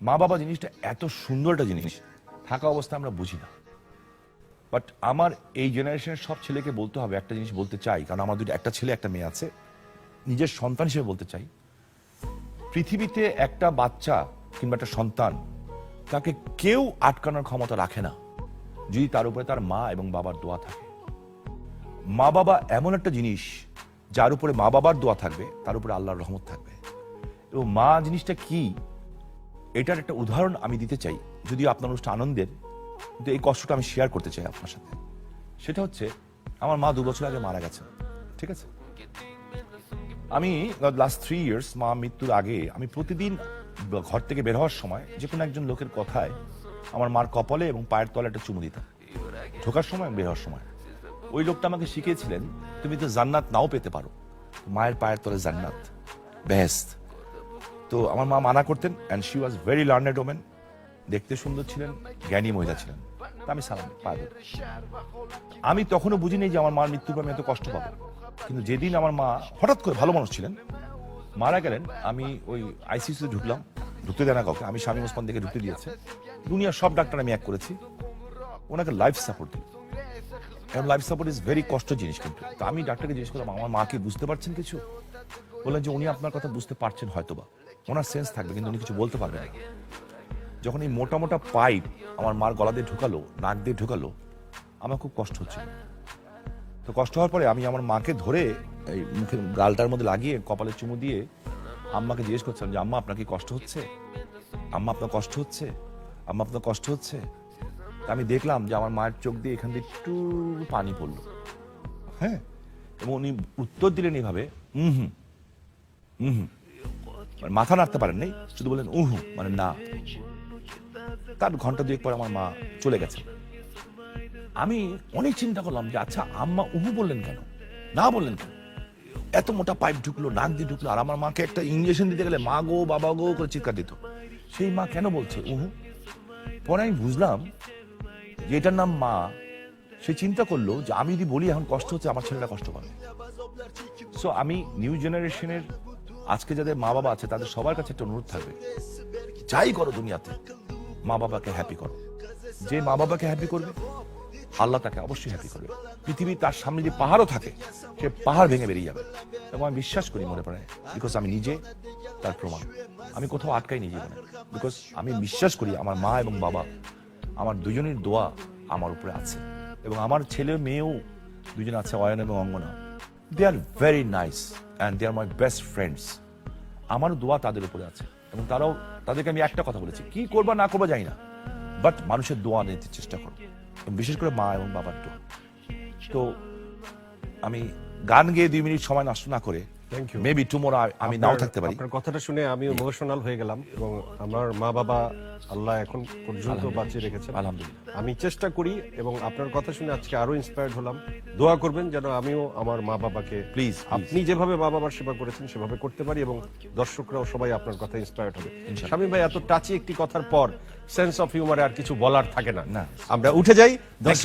মা বাবা জিনিসটা এত সুন্দর একটা জিনিস, থাকা অবস্থায় আমরা বুঝি না। বাট আমার এই জেনারেশনের সব ছেলেকে বলতে হবে, একটা জিনিস বলতে চাই, কারণ আমার দুটো একটা ছেলে, একটা মেয়ে আছে। নিজের সন্তান হিসেবে বলতে চাই। পৃথিবীতে একটা বাচ্চা কিংবা একটা সন্তান তাকে কেউ আটকানোর ক্ষমতা রাখে না, যদি তার উপরে তার মা এবং বাবার দোয়া থাকে। মা বাবা এমন একটা জিনিস যার উপরে মা বাবার দোয়া থাকবে, তার উপরে আল্লাহর রহমত থাকবে। এবং মা জিনিসটা কি? এটার একটা উদাহরণ আমি দিতে চাই, যদিও আপনার অনুষ্ঠান আনন্দের, কিন্তু এই কষ্টটা আমি শেয়ার করতে চাই আপনার সাথে। সেটা হচ্ছে, আমার মা দু বছর আগে মারা গেছে, ঠিক আছে? আমি লাস্ট থ্রি ইয়ার্স মা মৃত্যুর আগে আমি প্রতিদিন ঘর থেকে বের হওয়ার সময় যে কোনো একজন লোকের কথায় আমার মার কপালে এবং পায়ের তলে একটা চুমু দিতাম। ঢোকার সময়, বের হওয়ার সময়। ওই লোকটা আমাকে শিখিয়েছিলেন, তুমি তো জান্নাত নাও পেতে পারো। মায়ের পায়ের তলে জান্নাত বেস্ট তো আমার মা মানা করতেন and she was very learned women দেখতে সুন্দর ছিলেন, জ্ঞানী মহিলা ছিলেন। তা আমি সালাম, পা আমি তখনও বুঝিনি যে আমার মার মৃত্যুর পর আমি এত কষ্ট পাবো। কিন্তু যেদিন আমার মা হঠাৎ করে ভালো মানুষ ছিলেন, মারা গেলেন, আমি ওই আইসিসিতে ঢুকলাম, ঢুকতে দেয় না কাউকে, আমি স্বামী ওসমান থেকে ঢুকতে দিয়েছে। দুনিয়ার সব ডাক্তার আমি এক করেছি। ওনাকে লাইফ সাপোর্ট দিই এবং লাইফ সাপোর্ট ইজ ভেরি কষ্ট জিনিস কিন্তু। আমি ডাক্তারকে জিজ্ঞেস করলাম, আমার মাকে বুঝতে পারছেন কিছু? বললেন যে উনি আপনার কথা বুঝতে পারছেন হয়তোবা। ওনার সেন্স থাকবে, কিন্তু উনি কিছু বলতে পারবেন যখন এই মোটা মোটা পাইপ আমার মার গলা দিয়ে ঢুকালো, নাক দিয়ে ঢুকালো, আমার খুব কষ্ট হচ্ছিল। তো কষ্ট হওয়ার পরে আমি আমার মাকে ধরে এই মুখে গালটার মধ্যে লাগিয়ে কপালে চুমু দিয়ে আম্মাকে জিজ্ঞেস করছিলাম যে, আম্মা, আপনার কি কষ্ট হচ্ছে? আম্মা, আপনার কষ্ট হচ্ছে? আম্মা, আপনার কষ্ট হচ্ছে? আমি দেখলাম যে আমার মায়ের চোখ দিয়ে এখান দিয়ে একটু পানি পড়ল। হ্যাঁ? এবং উনি উত্তর দিলেন এইভাবে হুম হুম হুম মানে মাথা নাড়তে পারেন নাই, শুধু বললেন, উহু মানে না। তার ঘণ্টা দুয়েক পর আমার মা চলে গেছে। আমি অনেক চিন্তা করলাম যে আচ্ছা আম্মা উহু বললেন কেন? না বললেন কেন? এত মোটা পাইপ ঢুকলো, নাক দিয়ে ঢুকলো, আর আমার মাকে একটা ইঞ্জেকশন দিতে গেলে মা গো, বাবা গো করে চিৎকার দিত। সেই মা কেন বলছে উহু? পরে আমি বুঝলাম যে, এটার নাম মা। সে চিন্তা করল যে, আমি যদি বলি, এখন কষ্ট হচ্ছে, আমার ছেলেটা কষ্ট পাবে। সো আমি নিউ জেনারেশনের আজকে যাদের মা বাবা আছে, তাদের সবার কাছে একটা অনুরোধ থাকবে। যাই করো দুনিয়াতে, মা বাবাকে হ্যাপি করো। যে মা বাবাকে হ্যাপি করবে, আল্লাহ তাকে অবশ্যই হ্যাপি করবে। পৃথিবী তার সামনে যে পাহাড়ও থাকে, সে পাহাড় ভেঙে বেরিয়ে যাবে। এবং আমি বিশ্বাস করি মনে পড়ে বিকজ আমি নিজে তার প্রমাণ। আমি কোথাও আটকাই নিজে জীবনে বিকজ আমি বিশ্বাস করি আমার মা এবং বাবা, আমার দুজনের দোয়া আমার উপরে আছে। এবং আমার ছেলে, মেয়েও দুজন আছে, অয়ন এবং Angana. They are very nice and they are my best friends আমারও দোয়া তাদের উপরে আছে এবং তারাও, তাদেরকে আমি একটা কথা বলেছি, কি করবা না করবা জানি না বাট মানুষের দোয়া নিতে চেষ্টা করো বিশেষ করে মা এবং বাবার দোয়া তো আমি গান গেয়ে দুই মিনিট সময় নষ্ট না করে. মেবি টুমোরো আমি নাও থাকতে পারি। আপনার কথাটা শুনে আমি ইমোশনাল হয়ে গেলাম এবং আমার মা বাবা আল্লাহ এখন পর্যন্ত বাঁচিয়ে রেখেছেন। আলহামদুলিল্লাহ। আমি চেষ্টা করি এবং আপনার কথা শুনে আজকে আরও ইন্সপায়ার্ড হলাম। দোয়া করবেন যেন আমিও আমার মা বাবাকে please. আপনি যেভাবে মা বাবার সেবা করেছেন সেভাবে করতে পারি এবং দর্শকরাও সবাই আপনার কথা ইন্সপায়ার্ড হবে। স্বামী ভাই এত টাচি একটি কথার পর সেন্স অফ হিউমারে আর কিছু বলার থাকে না। না। আমরা উঠে যাই। দর্শক